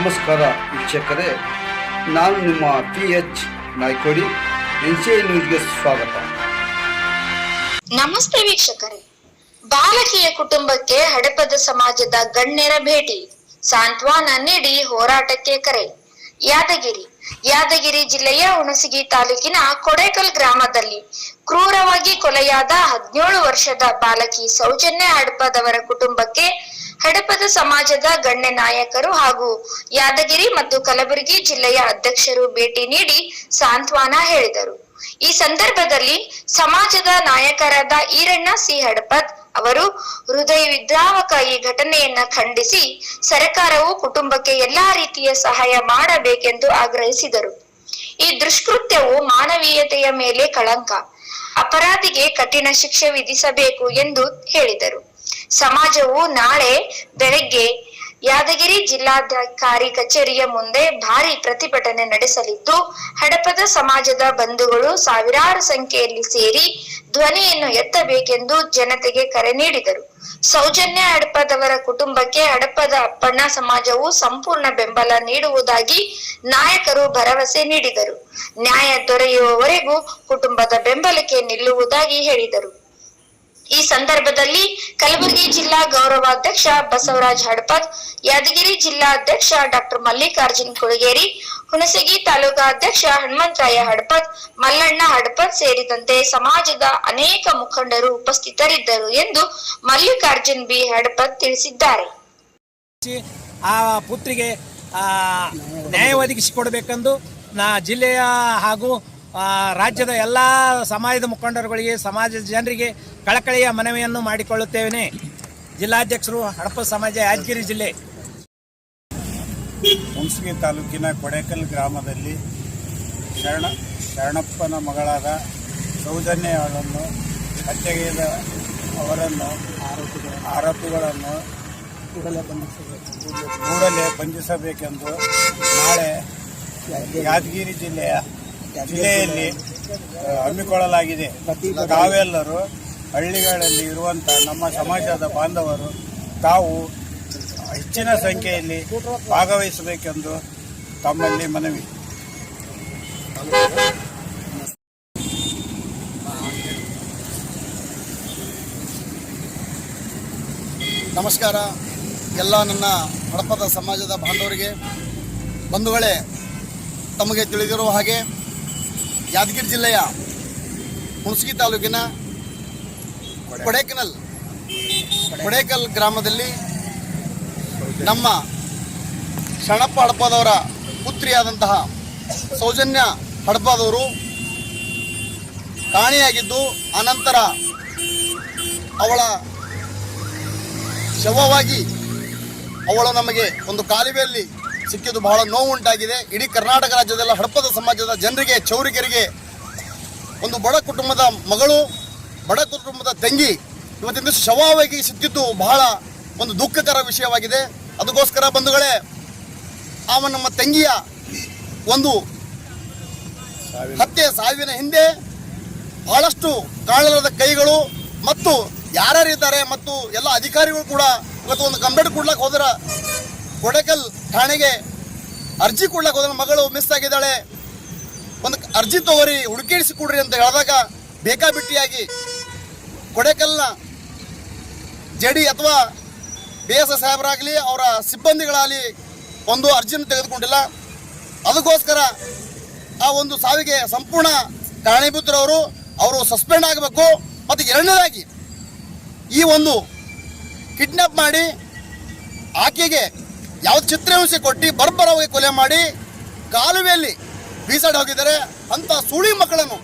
ನಮಸ್ಕಾರ ವೀಕ್ಷಕರೇ, ನಾನು ನಿಮ್ಮ P H Naikodi, N C ನ್ಯೂಸ್ಗೆ ಸ್ವಾಗತ. ನಮಸ್ತೆ ವೀಕ್ಷಕರೇ. ಬಾಲಕಿಯ ಕುಟುಂಬಕ್ಕೆ ಹಡಪದ ಸಮಾಜದ ಗಣ್ಯರ ಭೇಟಿ. ಸಾಂತ್ವನ ನೀಡಿ ಹೋರಾಟಕ್ಕೆ ಕರೆ. ಯಾದಗಿರಿ ಯಾದಗಿರಿ ಜಿಲ್ಲೆಯ ಹುಣಸಗಿ ತಾಲೂಕಿನ ಕೊಡೇಕಲ್ ಗ್ರಾಮದಲ್ಲಿ ಕ್ರೂರವಾಗಿ ಕೊಲೆಯಾದ ಹದಿನೇಳು ವರ್ಷದ ಬಾಲಕಿ ಸೌಜನ್ಯ ಹಡಪದವರ ಕುಟುಂಬಕ್ಕೆ ಹಡಪದ ಸಮಾಜದ ಗಣ್ಯ ನಾಯಕರು ಹಾಗೂ ಯಾದಗಿರಿ ಮತ್ತು ಕಲಬುರಗಿ ಜಿಲ್ಲೆಯ ಅಧ್ಯಕ್ಷರು ಭೇಟಿ ನೀಡಿ ಸಾಂತ್ವನ ಹೇಳಿದರು. ಈ ಸಂದರ್ಭದಲ್ಲಿ ಸಮಾಜದ ನಾಯಕರಾದ ಈರಣ್ಣ ಸಿ ಹಡಪದ್ ಅವರು, ಹೃದಯ ವಿದ್ರಾವಕ ಈ ಘಟನೆಯನ್ನ ಖಂಡಿಸಿ ಸರ್ಕಾರವು ಕುಟುಂಬಕ್ಕೆ ಎಲ್ಲಾ ರೀತಿಯ ಸಹಾಯ ಮಾಡಬೇಕೆಂದು ಆಗ್ರಹಿಸಿದರು. ಈ ದುಷ್ಕೃತ್ಯವು ಮಾನವೀಯತೆಯ ಮೇಲೆ ಕಳಂಕ, ಅಪರಾಧಿಗೆ ಕಠಿಣ ಶಿಕ್ಷೆ ವಿಧಿಸಬೇಕು ಎಂದು ಹೇಳಿದರು. ಸಮಾಜವು ನಾಳೆ ಬೆಳಗ್ಗೆ ಯಾದಗಿರಿ ಜಿಲ್ಲಾಧಿಕಾರಿ ಕಚೇರಿಯ ಮುಂದೆ ಭಾರಿ ಪ್ರತಿಭಟನೆ ನಡೆಸಲಿದ್ದು, ಹಡಪದ ಸಮಾಜದ ಬಂಧುಗಳು ಸಾವಿರಾರು ಸಂಖ್ಯೆಯಲ್ಲಿ ಸೇರಿ ಧ್ವನಿಯನ್ನು ಎತ್ತಬೇಕೆಂದು ಜನತೆಗೆ ಕರೆ ನೀಡಿದರು. ಸೌಜನ್ಯ ಹಡಪದವರ ಕುಟುಂಬಕ್ಕೆ ಹಡಪದ ಅಪ್ಪಣ್ಣ ಸಮಾಜವು ಸಂಪೂರ್ಣ ಬೆಂಬಲ ನೀಡುವುದಾಗಿ ನಾಯಕರು ಭರವಸೆ ನೀಡಿದರು. ನ್ಯಾಯ ದೊರೆಯುವವರೆಗೂ ಕುಟುಂಬದ ಬೆಂಬಲಕ್ಕೆ ನಿಲ್ಲುವುದಾಗಿ ಹೇಳಿದರು. ಈ ಸಂದರ್ಭದಲ್ಲಿ ಕಲಬುರಗಿ ಜಿಲ್ಲಾ ಗೌರವಾಧ್ಯಕ್ಷ ಬಸವರಾಜ್ ಹಡಪದ್ ಯಾದಗಿರಿ ಜಿಲ್ಲಾ ಅಧ್ಯಕ್ಷ ಡಾಕ್ಟರ್ ಮಲ್ಲಿಕಾರ್ಜುನ್ ಕುಳಗೇರಿ ಹುಣಸಗಿ ತಾಲೂಕಾ ಅಧ್ಯಕ್ಷ ಹನುಮಂತರಾಯ ಹಡಪದ್ ಮಲ್ಲಣ್ಣ ಹಡಪದ್ ಸೇರಿದಂತೆ ಸಮಾಜದ ಅನೇಕ ಮುಖಂಡರು ಉಪಸ್ಥಿತರಿದ್ದರು ಎಂದು ಮಲ್ಲಿಕಾರ್ಜುನ್ ಬಿ ಹಡಪದ್ ತಿಳಿಸಿದ್ದಾರೆ. ಆ ಪುತ್ರಿಗೆ ನ್ಯಾಯ ಒದಗಿಸಿಕೊಡಬೇಕೆಂದು ನಾ ಜಿಲ್ಲೆಯ ಹಾಗೂ ರಾಜ್ಯದ ಎಲ್ಲ ಸಮಾಜದ ಮುಖಂಡರುಗಳಿಗೆ, ಸಮಾಜದ ಜನರಿಗೆ ಕಳಕಳಿಯ ಮನವಿಯನ್ನು ಮಾಡಿಕೊಳ್ಳುತ್ತೇವೆ ಜಿಲ್ಲಾಧ್ಯಕ್ಷರು ಹಡಪ ಸಮಾಜ ಯಾದಗಿರಿ ಜಿಲ್ಲೆ. ಹುಣಸಗಿ ತಾಲೂಕಿನ ಕೊಡೇಕಲ್ ಗ್ರಾಮದಲ್ಲಿ ಶರಣ ಶರಣಪ್ಪನ ಮಗಳಾದ ಸೌಜನ್ಯಗಳನ್ನು ಹತ್ಯೆಗೈದ ಅವರನ್ನು ಆರೋಪಿಗಳನ್ನು ಕೂಡಲೇ ಬಂಧಿಸಬೇಕೆಂದು ನಾಳೆ ಯಾದಗಿರಿ ಜಿಲ್ಲೆಯ ಜಿಲ್ಲೆಯಲ್ಲಿ ಹಮ್ಮಿಕೊಳ್ಳಲಾಗಿದೆ. ತಾವೆಲ್ಲರೂ ಹಳ್ಳಿಗಳಲ್ಲಿ ಇರುವಂಥ ನಮ್ಮ ಸಮಾಜದ ಬಾಂಧವರು, ತಾವು ಹೆಚ್ಚಿನ ಸಂಖ್ಯೆಯಲ್ಲಿ ಭಾಗವಹಿಸಬೇಕೆಂದು ತಮ್ಮಲ್ಲಿ ಮನವಿ. ನಮಸ್ಕಾರ. ಎಲ್ಲ ನನ್ನ ಹಡಪದ ಸಮಾಜದ ಬಾಂಧವರಿಗೆ, ಬಂಧುಗಳೇ, ತಮಗೆ ತಿಳಿದಿರುವ ಹಾಗೆ ಯಾದಗಿರಿ ಜಿಲ್ಲೆಯ ಹುಣಸಗಿ ತಾಲೂಕಿನ ಕೊಡೇಕನಲ್. ಕೊಡೇಕಲ್ ಗ್ರಾಮದಲ್ಲಿ ನಮ್ಮ ಶರಣಪ್ಪ ಹಡಪದವರ ಪುತ್ರಿಯಾದಂತಹ ಸೌಜನ್ಯ ಹಡಪದವರು ಕಾಣೆಯಾಗಿದ್ದು, ಅನಂತರ ಅವಳ ಶವವಾಗಿ ಅವಳು ನಮಗೆ ಒಂದು ಕಾಲುವೆಯಲ್ಲಿ ಸಿಕ್ಕಿದ್ದು ಬಹಳ ನೋವು ಉಂಟಾಗಿದೆ ಇಡೀ ಕರ್ನಾಟಕ ರಾಜ್ಯದಲ್ಲ ಹಡಪದ ಸಮಾಜದ ಜನರಿಗೆ ಚೌರಿಕರಿಗೆ ಒಂದು ಬಡ ಕುಟುಂಬದ ಮಗಳು ಬಡ ಕುಟುಂಬದ ತಂಗಿ ಇವತ್ತಿನ ಶವವಾಗಿ ಸಿಕ್ಕಿದ್ದು ಬಹಳ ಒಂದು ದುಃಖಕರ ವಿಷಯವಾಗಿದೆ. ಅದಕ್ಕೋಸ್ಕರ ಬಂಧುಗಳೇ ಅವ ನಮ್ಮ ತಂಗಿಯ ಒಂದು ಹತ್ಯೆ ಸಾವಿನ ಹಿಂದೆ ಬಹಳಷ್ಟು ಕಾಳರದ ಕೈಗಳು ಮತ್ತು ಯಾರ್ಯಾರಿದ್ದಾರೆ ಮತ್ತು ಎಲ್ಲ ಅಧಿಕಾರಿಗಳು ಕೂಡ ಇವತ್ತು ಒಂದು ಕಂಪ್ಲೇಂಟ್ ಕೊಡ್ಲಕ್ಕೆ ಹೋದ್ರ ಕೊಡಕಲ್ ಠಾಣೆಗೆ ಅರ್ಜಿ ಕೊಡ್ಲಕ್ಕೆ ಹೋದ್ರ ಮಗಳು ಮಿಸ್ ಆಗಿದ್ದಾಳೆ. ಒಂದು ಅರ್ಜಿ ತಗೋರಿ ಹುಡುಕೇಡಿಸಿ ಕೊಡ್ರಿ ಅಂತ ಹೇಳಿದಾಗ ಬೇಕಾಬಿಟ್ಟಿಯಾಗಿ ಕೊಡೇಕಲ್ನ ಜಡಿ ಅಥವಾ ಬಿ ಎಸ್ ಎಸ್ ಸಾಹೇಬರಾಗಲಿ ಅವರ ಸಿಬ್ಬಂದಿಗಳಾಗಲಿ ಒಂದು ಅರ್ಜಿಯನ್ನು ತೆಗೆದುಕೊಂಡಿಲ್ಲ. ಅದಕ್ಕೋಸ್ಕರ ಆ ಒಂದು ಸಾವಿಗೆ ಸಂಪೂರ್ಣ ಕಾರಣೀಭೂತರವರು ಅವರು ಸಸ್ಪೆಂಡ್ ಆಗಬೇಕು. ಮತ್ತು ಎರಡನೇದಾಗಿ ಈ ಒಂದು ಕಿಡ್ನಾಪ್ ಮಾಡಿ ಆಕೆಗೆ ಯಾವ ಚಿತ್ರಹಿಂಸೆ ಕೊಟ್ಟು ಬರ್ಬರವಾಗಿ ಕೊಲೆ ಮಾಡಿ ಕಾಲುವೆಯಲ್ಲಿ ಬೀಸಾಡಿ ಹೋಗಿದ್ದಾರೆ. ಅಂತ ಸುಳಿ ಮಕ್ಕಳನ್ನು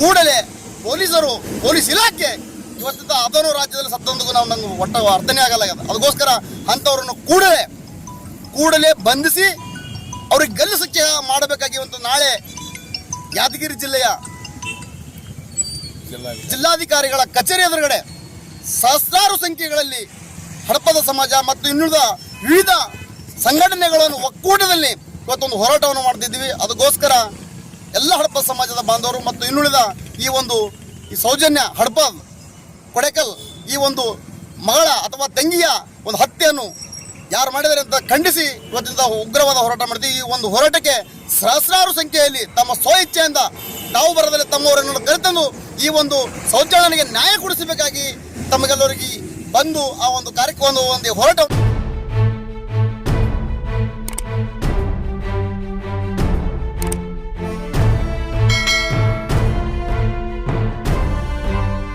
ಕೂಡಲೇ ಪೊಲೀಸರು, ಪೊಲೀಸ್ ಇಲಾಖೆ ಇವತ್ತಿಂದ ಅದನ್ನು ರಾಜ್ಯದಲ್ಲಿ ಸತ್ತೊಂದಿಗೂ ನಾವು ನಂಗೆ ಒಟ್ಟ ಅರ್ಥನೇ ಆಗಲ್ಲ. ಅದಕ್ಕೋಸ್ಕರ ಅಂಥವ್ರನ್ನು ಕೂಡಲೇ ಕೂಡಲೇ ಬಂಧಿಸಿ ಅವ್ರಿಗೆ ಗಲ್ಲು ಶಿಕ್ಷೆ ಮಾಡಬೇಕಾಗಿ ಇವತ್ತು ನಾಳೆ ಯಾದಗಿರಿ ಜಿಲ್ಲೆಯ ಜಿಲ್ಲಾಧಿಕಾರಿಗಳ ಕಚೇರಿ ಎದುರುಗಡೆ ಸಹಸ್ರಾರು ಸಂಖ್ಯೆಗಳಲ್ಲಿ ಹಡಪದ ಸಮಾಜ ಮತ್ತು ಇನ್ನುಳಿದ ವಿವಿಧ ಸಂಘಟನೆಗಳನ್ನು ಒಕ್ಕೂಟದಲ್ಲಿ ಇವತ್ತೊಂದು ಹೋರಾಟವನ್ನು ಮಾಡ್ತಿದ್ದೀವಿ ಅದಕ್ಕೋಸ್ಕರ ಎಲ್ಲ ಹಡಪ ಸಮಾಜದ ಬಾಂಧವರು ಮತ್ತು ಇನ್ನುಳಿದ ಈ ಒಂದು ಈ ಸೌಜನ್ಯ ಹಡಪದ್ ಕೊಡೆಕಲ್ ಈ ಒಂದು ಮಗಳ ಅಥವಾ ತಂಗಿಯ ಒಂದು ಹತ್ಯೆಯನ್ನು ಯಾರು ಮಾಡಿದರೆ ಅಂತ ಖಂಡಿಸಿ ಇವತ್ತಿಂದ ಉಗ್ರವಾದ ಹೋರಾಟ ಮಾಡ್ತೀವಿ. ಈ ಒಂದು ಹೋರಾಟಕ್ಕೆ ಸಹಸ್ರಾರು ಸಂಖ್ಯೆಯಲ್ಲಿ ತಮ್ಮ ಸ್ವ ಇಚ್ಛೆಯಿಂದ ತಾವು ಬರದಲ್ಲಿ ತಮ್ಮವರನ್ನು ಕರೆತಂದು ಈ ಒಂದು ಶೌಚಾಲಯನಿಗೆ ನ್ಯಾಯ ಕೊಡಿಸಬೇಕಾಗಿ ತಮಗೆಲ್ಲರಿಗೆ ಬಂದು ಆ ಒಂದು ಕಾರ್ಯಕ್ರಮ ಒಂದು ಹೋರಾಟ